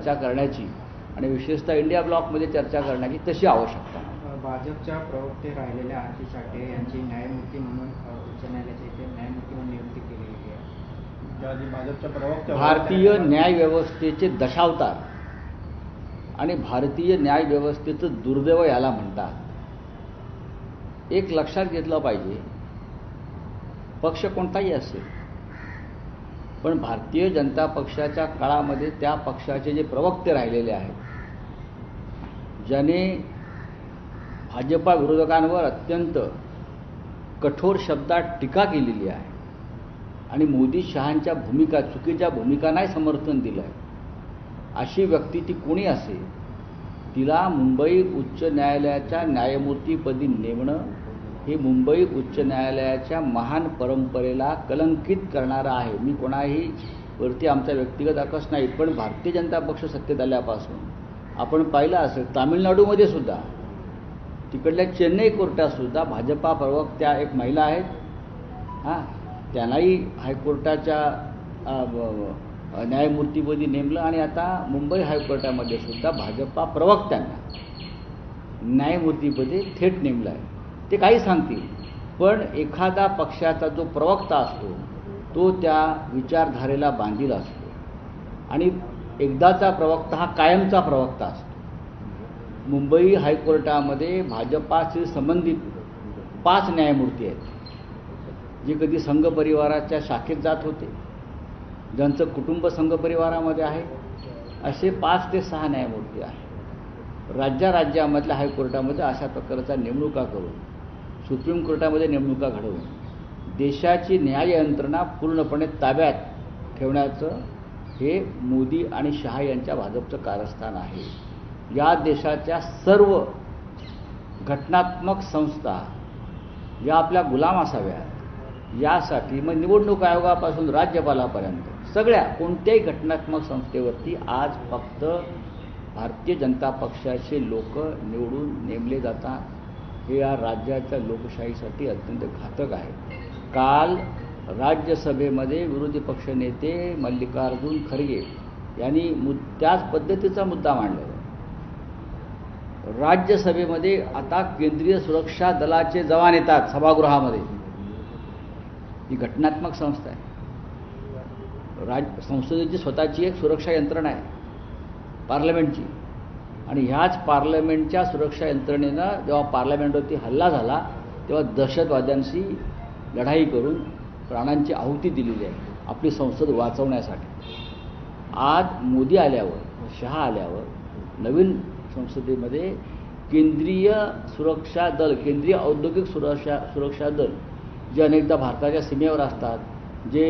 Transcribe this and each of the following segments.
चर्चा करण्याची आणि विशेषतः इंडिया ब्लॉकमध्ये चर्चा करण्याची तशी आवश्यकता. भाजपच्या प्रवक्ते राहिलेल्या आरती साठे यांची न्यायमूर्ती म्हणून उच्च न्यायालयाच्या इथे न्यायमूर्ती म्हणून नियुक्ती केलेली आहे भाजपच्या प्रवक्त्या भारतीय न्याय व्यवस्थेचे दशावतार आणि भारतीय न्याय व्यवस्थेचं दुर्दैव याला म्हणतात एक लक्षात घेतलं पाहिजे पक्ष कोणताही असेल पण भारतीय जनता पक्षाच्या काळामध्ये त्या पक्षाचे जे प्रवक्ते राहिलेले आहेत ज्याने भाजपा विरोधकांवर अत्यंत कठोर शब्दात टीका केलेली आहे आणि मोदी शहांच्या भूमिका चुकीच्या भूमिकांनाही समर्थन दिलं आहे अशी व्यक्ती ती कोणी असेल? तिला मुंबई उच्च न्यायालयाच्या न्यायमूर्तीपदी नेमणं हे मुंबई उच्च न्यायालयाच्या महान परंपरेला कलंकित करणारं आहे. मी कोणाही वरती आमचा व्यक्तिगत आकस नाही पण भारतीय जनता पक्ष सत्तेत आल्यापासून आपण पाहिलं असेल तामिळनाडूमध्ये सुद्धा तिकडल्या चेन्नई कोर्टात सुद्धा भाजपा प्रवक्त्या एक महिला आहेत. हां त्यांनाही हायकोर्टाच्या न्यायमूर्तीपदी नेमलं आणि आता मुंबई हायकोर्टामध्ये सुद्धा भाजपा प्रवक्त्यांना न्यायमूर्तीपदी थेट नेमलं आहे. ते काही सांगतील. पण एखादा पक्षाचा जो प्रवक्ता असतो तो त्या विचारधारेला बांधील असतो. आणि एकदाचा प्रवक्ता हा कायमचा प्रवक्ता असतो. मुंबई हायकोर्टामध्ये भाजपाशी संबंधित पाच न्यायमूर्ती आहेत. जे कधी संघ परिवाराच्या शाखेत जात होते. ज्यांचं कुटुंब संघ परिवारामध्ये आहे. असे पाच ते सहा न्यायमूर्ती आहेत. राज्या राज्यामधल्या हायकोर्टामध्ये अशा प्रकारचा नेमणुका करून सुप्रीम कोर्टामध्ये नेमणुका घडवून. देशाची न्याय यंत्रणा पूर्णपणे ताब्यात ठेवण्याचं हे मोदी आणि शहा यांच्या भाजपचं कारस्थान आहे. या देशाच्या सर्व घटनात्मक संस्था या आपल्या गुलाम असाव्यात यासाठी मग निवडणूक आयोगापासून राज्यपालापर्यंत सगळ्या कोणत्याही घटनात्मक संस्थेवरती आज फक्त भारतीय जनता पक्षाचे लोक निवडून नेमले जातात. हे या राज्याच्या लोकशाहीसाठी अत्यंत घातक आहे. काल राज्यसभेमध्ये विरोधी पक्षनेते मल्लिकार्जुन खरगे यांनी मु त्याच पद्धतीचा मुद्दा मांडलेला राज्यसभेमध्ये आता केंद्रीय सुरक्षा दलाचे जवान येतात सभागृहामध्ये. ही घटनात्मक संस्था आहे. राज संसदेची स्वतःची एक सुरक्षा यंत्रणा आहे. पार्लमेंटची. आणि ह्याच पार्लमेंटच्या सुरक्षा यंत्रणेनं जेव्हा पार्लमेंटवरती हल्ला झाला तेव्हा दहशतवाद्यांशी लढाई करून प्राणांची आहुती दिलेली आहे आपली संसद वाचवण्यासाठी. आज मोदी आल्यावर शहा आल्यावर नवीन संसदेमध्ये केंद्रीय सुरक्षा दल केंद्रीय औद्योगिक सुरक्षा सुरक्षा दल जे अनेकदा भारताच्या सीमेवर असतात जे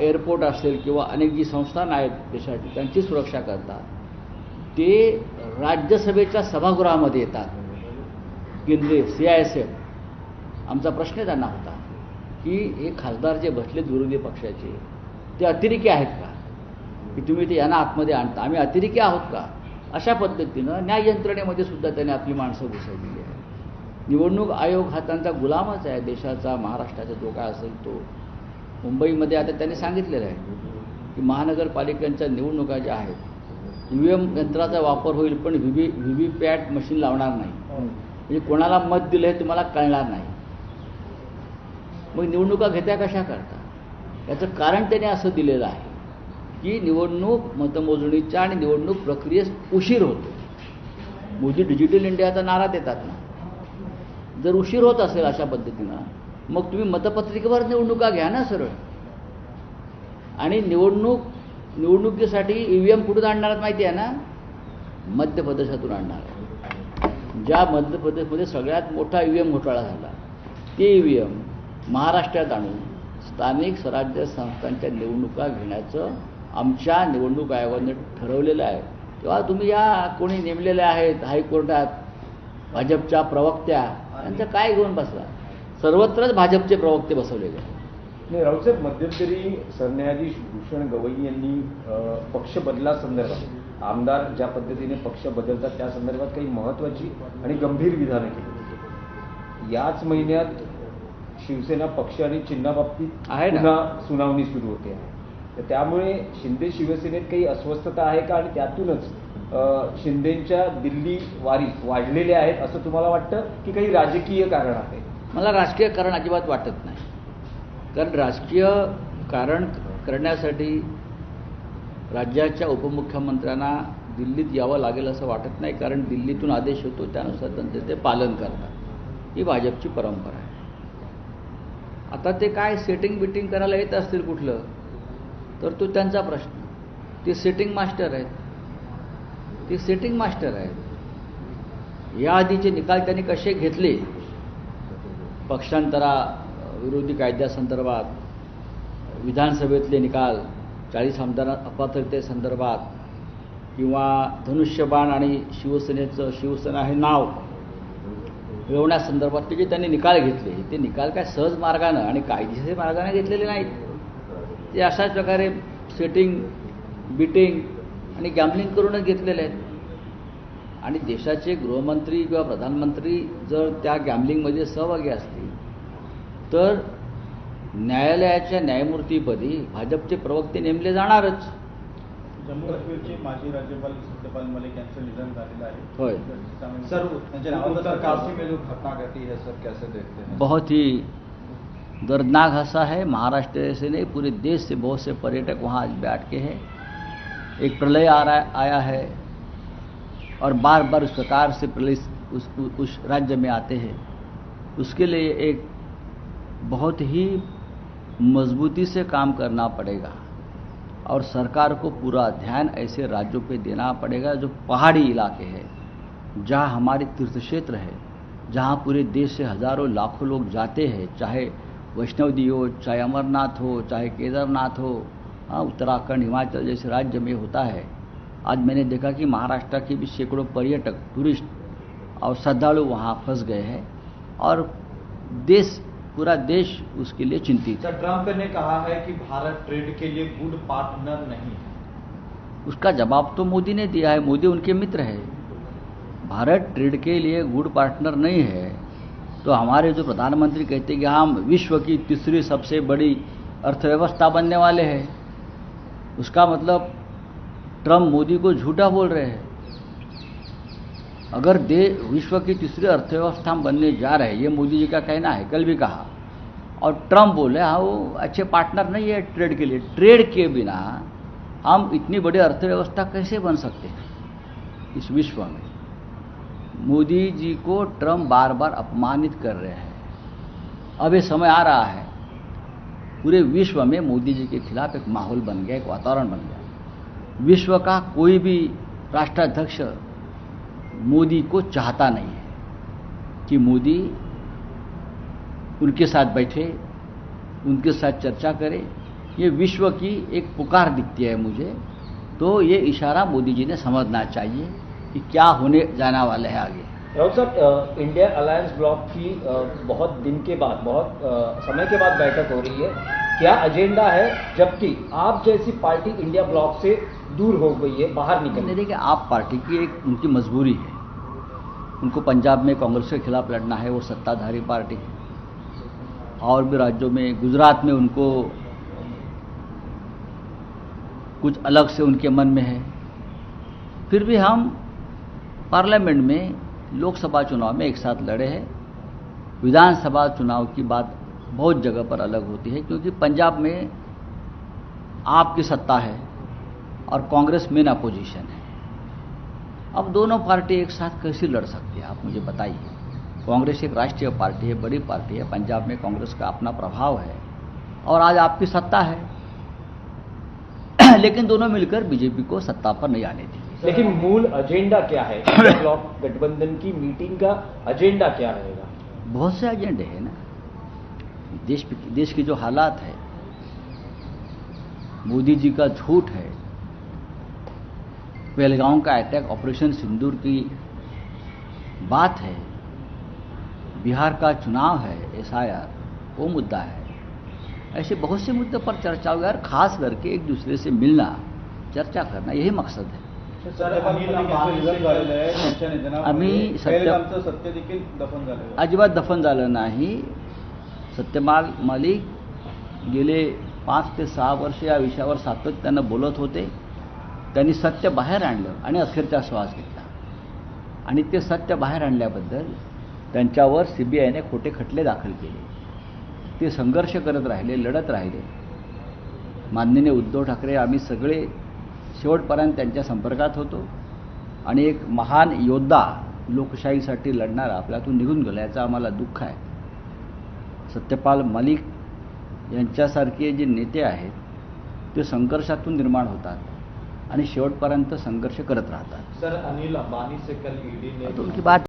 एअरपोर्ट असेल किंवा अनेक जी संस्थान आहेत देशाची त्यांची सुरक्षा करतात. ते राज्यसभेच्या सभागृहामध्ये येतात. केंद्रीय सी आय एस एफ. आमचा प्रश्न त्यांना होता की हे खासदार जे बसलेत विरोधी पक्षाचे ते अतिरेकी आहेत का? की तुम्ही ते यांना आतमध्ये आणता? आम्ही अतिरेकी आहोत का? अशा पद्धतीनं न्याय यंत्रणेमध्ये सुद्धा त्यांनी आपली माणसं घुसवलेली आहे निवडणूक आयोग हा त्यांचा गुलामच आहे. देशाचा महाराष्ट्राचा जो काय असेल तो. मुंबईमध्ये आता त्यांनी सांगितलेलं आहे की महानगरपालिकांच्या निवडणुका ज्या आहेत ई व्ही एम यंत्राचा वापर होईल पण V V V V pat machine लावणार नाही. म्हणजे कोणाला मत दिलं हे तुम्हाला कळणार नाही. मग निवडणुका घेत्या कशा करता? याचं कारण त्याने असं दिलेलं आहे की निवडणूक मतमोजणीच्या आणि निवडणूक प्रक्रियेस उशीर होतो. मोदी डिजिटल इंडियाचा नारा देतात ना. जर उशीर होत असेल अशा पद्धतीनं मग तुम्ही मतपत्रिकेवर निवडणुका घ्या ना सरळ. आणि निवडणूक निवडणुकीसाठी ई व्ही एम कुठून आणणार माहिती आहे ना? मध्य प्रदेशातून आणणार आहे ज्या मध्य प्रदेशमध्ये सगळ्यात मोठा ई व्ही एम घोटाळा झाला ते ई व्ही एम महाराष्ट्रात आणून स्थानिक स्वराज्य संस्थांच्या निवडणुका घेण्याचं आमच्या निवडणूक आयोगाने ठरवलेलं आहे. तेव्हा तुम्ही या कोणी नेमलेल्या आहेत हायकोर्टात भाजपच्या प्रवक्त्या यांचं काय घेऊन बसला? सर्वत्रच भाजपचे प्रवक्ते बसवलेले आहेत. नाही राऊसाहेब मध्यंतरी सरन्यायाधीश भूषण गवई यांनी पक्ष बदलासंदर्भात आमदार ज्या पद्धतीने पक्ष बदलतात त्या संदर्भात काही महत्वाची आणि गंभीर विधानं केली याच महिन्यात शिवसेना पक्ष आणि चिन्हाबाबतीत आहे ना. सुनावणी सुरू होते. आहे तर त्यामुळे शिंदे शिवसेनेत काही अस्वस्थता आहे का? आणि त्यातूनच शिंदेच्या दिल्ली वारी वाढलेल्या आहेत असं तुम्हाला वाटतं की काही राजकीय कारण आहे? मला राजकीय कारण अजिबात वाटत नाही. कारण राजकीय कारण करण्यासाठी राज्याच्या उपमुख्यमंत्र्यांना दिल्लीत यावं लागेल असं वाटत नाही कारण दिल्लीतून आदेश होतो त्यानुसार त्यांचे ते पालन करतात. ही भाजपची परंपरा आहे. आता ते काय सेटिंग बिटिंग करायला येत असतील कुठलं? तर तो त्यांचा प्रश्न. ते सेटिंग मास्टर आहेत. ते सेटिंग मास्टर आहेत. या आधीचे निकाल त्यांनी कसे घेतले? पक्षांतरा विरोधी कायद्यासंदर्भात विधानसभेतले निकाल चाळीस आमदार अपात्रतेसंदर्भात किंवा धनुष्यबाण आणि शिवसेनेचं शिवसेना हे नाव मिळवण्यासंदर्भात जे त्यांनी निकाल घेतले ते निकाल काय सहज मार्गानं आणि कायदेशीर मार्गाने घेतलेले नाहीत. ते अशाच प्रकारे सेटिंग बिटिंग आणि गॅमलिंग करूनच घेतलेले आहेत. आणि देशाचे गृहमंत्री किंवा प्रधानमंत्री जर त्या गॅमलिंगमध्ये सहभागी असतील तर न्यायालयाच्या न्यायमूर्तीपदी भाजपचे प्रवक्ते नेमले जाणारच. जम्मू काश्मीरचे माजी राज्यपाल सत्यपाल मलिक यांचं निधन झालेलं आहे. होय. सर में जो घटना घटी है सर कैसे देखते हैं. बहुत ही दर्दनाक हादसा है. महाराष्ट्र से नहीं पूरे देश से बहुत से पर्यटक वहाँ आज बैठ के हैं। एक प्रलय आ रहा आया है और बार बार उस प्रकार से प्रलय उस, उस राज्य में आते हैं। उसके लिए एक बहुत ही मजबूती से काम करना पड़ेगा और सरकार को पूरा ध्यान ऐसे राज्यों पे देना पड़ेगा जो पहाड़ी इलाके हैं, जहाँ हमारे तीर्थ क्षेत्र है, जहाँ पूरे देश से हज़ारों लाखों लोग जाते हैं, चाहे वैष्णवदेवी हो, चाहे अमरनाथ हो, चाहे केदारनाथ हो हाँ उत्तराखंड, हिमाचल जैसे राज्य में होता है। आज मैंने देखा कि महाराष्ट्र के भी सैकड़ों पर्यटक, टूरिस्ट और श्रद्धालु वहाँ फंस गए हैं और देश पूरा देश उसके लिए चिंतित है। ट्रंप ने कहा है कि भारत ट्रेड के लिए गुड पार्टनर नहीं है। उसका जवाब तो मोदी ने दिया है मोदी उनके मित्र है। भारत ट्रेड के लिए गुड पार्टनर नहीं है तो हमारे जो प्रधानमंत्री कहते हैं कि हम विश्व की तीसरी सबसे बड़ी अर्थव्यवस्था बनने वाले हैं उसका मतलब ट्रंप मोदी को झूठा बोल रहे हैं। अगर दे विश्व की तीसरी अर्थव्यवस्था बनने जा रहे हैं ये मोदी जी का कहना है, कल भी कहा। और ट्रंप बोले हाँ वो अच्छे पार्टनर नहीं है ट्रेड के लिए। ट्रेड के बिना हम इतनी बड़ी अर्थव्यवस्था कैसे बन सकते हैं इस विश्व में? मोदी जी को ट्रंप बार बार अपमानित कर रहे हैं। अब ये समय आ रहा है, पूरे विश्व में मोदी जी के खिलाफ एक माहौल बन गया, एक वातावरण बन गया। विश्व का कोई भी राष्ट्राध्यक्ष मोदी को चाहता नहीं है कि मोदी उनके साथ बैठे उनके साथ चर्चा करे। ये विश्व की एक पुकार दिखती है मुझे। तो ये इशारा मोदी जी ने समझना चाहिए कि क्या होने जाना वाला है आगे। राहुल साहब इंडिया अलायंस ब्लॉक की अ, बहुत दिन के बाद बहुत अ, समय के बाद बैठक हो रही है। क्या एजेंडा है? जबकि आप जैसी पार्टी इंडिया ब्लॉक से दूर हो गई है बाहर निकल देखिए आप पार्टी की एक उनकी मजबूरी है। उनको पंजाब में कांग्रेस के खिलाफ लड़ना है, वो सत्ताधारी पार्टी। और भी राज्यों में, गुजरात में उनको कुछ अलग से उनके मन में है। फिर भी हम पार्लियामेंट में लोकसभा चुनाव में एक साथ लड़े हैं। विधानसभा चुनाव की बात बहुत जगह पर अलग होती है, क्योंकि पंजाब में आपकी सत्ता है और कांग्रेस मेन अपोजिशन है। अब दोनों पार्टी एक साथ कैसे लड़ सकती है आप मुझे बताइए। कांग्रेस एक राष्ट्रीय पार्टी है बड़ी पार्टी है पंजाब में कांग्रेस का अपना प्रभाव है और आज आपकी सत्ता है। लेकिन दोनों मिलकर बीजेपी को सत्ता पर नहीं आने दी लेकिन मूल एजेंडा क्या है? ब्लॉक गठबंधन की मीटिंग का एजेंडा क्या रहेगा? बहुत से एजेंडे हैं ना। देश देश की जो हालात है मोदी जी का झूठ है पहलगांव का अटैक ऑपरेशन सिंदूर की बात है। बिहार का चुनाव है एस वो मुद्दा है। ऐसे बहुत से मुद्दे पर चर्चा हुई और खास करके एक दूसरे से मिलना चर्चा करना यही मकसद है। त्यांच्या निधनामुळे आम्ही सत्य- देखील दफन आहे अजिबात दफन झालं नाही सत्यपाल मलिक गेले पाच ते सहा वर्ष या विषयावर सातत्यानं बोलत होते। त्यांनी सत्य बाहेर आणलं आणि अखेरचा श्वास घेतला. आणि ते सत्य बाहेर आणल्याबद्दल त्यांच्यावर सी बी आयने खोटे खटले दाखल केले. ते संघर्ष करत राहिले लढत राहिले. माननीय उद्धव ठाकरे आम्ही सगळे शेवटपर्यंत त्यांच्या संपर्कात होतो. आणि एक महान योद्धा लोकशाहीसाठी लढणारा आपल्यातून निघून गेला याचं आम्हाला दुःख आहे. सत्यपाल मलिक यांच्यासारखे जे नेते आहेत ते संघर्षातून निर्माण होतात. आणि शेवटपर्यंत संघर्ष करत राहतात. सर अनिल अंबानी से कल ईडी ने तो उनकी बात